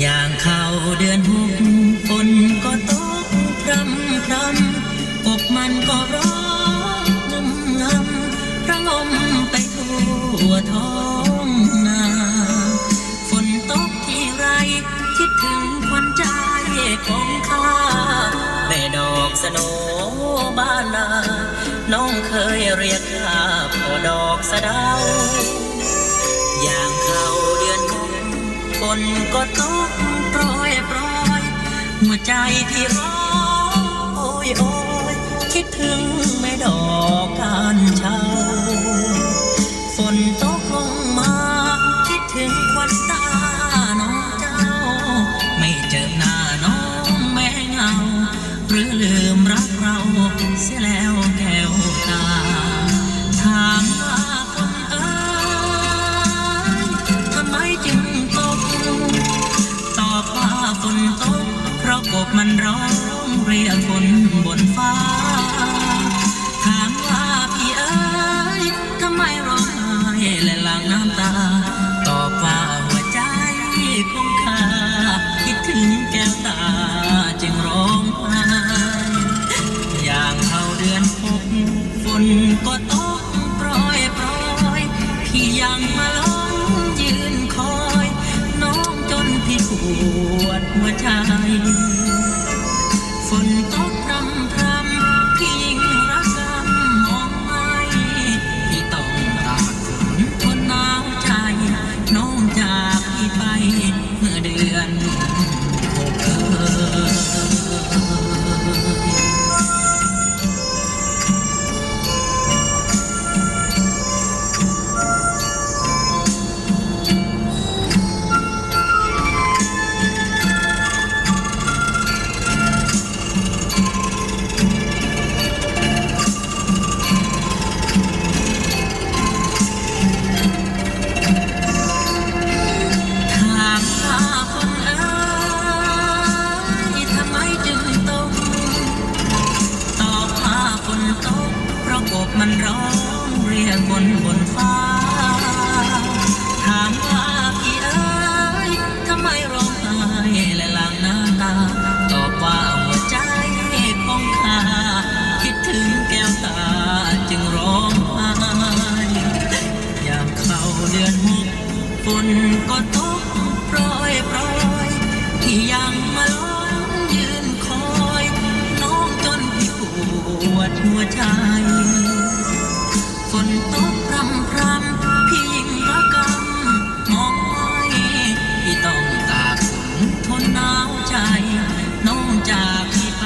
อย่างเข้าเดือนหกฝนก็ตกพรำพรำกบมันก็ร้องงึมงำพระงมไปทั่วท้องนาฝนตกที่ไรคิดถึงควันใจของข้าแม่ดอกสโนบ้านนาน้องเคยเรียกข้าพ่อดอกสะดาวอย่างเขา นก็ตกโปรยโปรยหัวใจที่ร้องโอยโอยคิดถึงแม่ดอกการเช้าฝนตกลงมา คิดถึงควันตาน้องเจ้า ไม่เจอหน้าน้องแม่เงา หรือลืมรักเราเสียแล้วแก้วตาะกบมันร้องเรียกฝนบนฟ้า ถามว่าพี่เอ๋ยทำไมร้องไห้และหลั่งน้ำตา ตอบว่าหัวใจของข้าคิดถึงแก้วตาจึงร้องไห้อย่างเข้าเดือนหกฝนก็ตก ปวดหัวใจ ฝนตกพรำพรำพี่ยิ่งรักกำมองไม่พี่ต้องตากฝนทนหนาวใจ น้องจากพี่ไปเมื่อเดือน มันร้องเรียกบนบนฟ้า ถามว่าพี่เอ๋ยทำไมร้องไห้และหลั่งน้ำตา ตอบว่าหัวใจของข้าคิดถึงแก้วตาจึงร้องไห้ยามเข้าเดือนหกฝนก็ตกโปรยโปรยที่ยังมาล้องยืนคอย น้องจนพี่ปวดหัวใจ นตกพรำพรำพี่ยิ่งระกำมองไว้ต้องตากฝนทนหนาวใจ น้องจากพี่ไป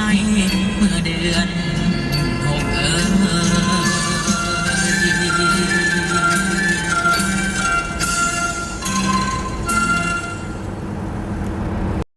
เมื่อเดือน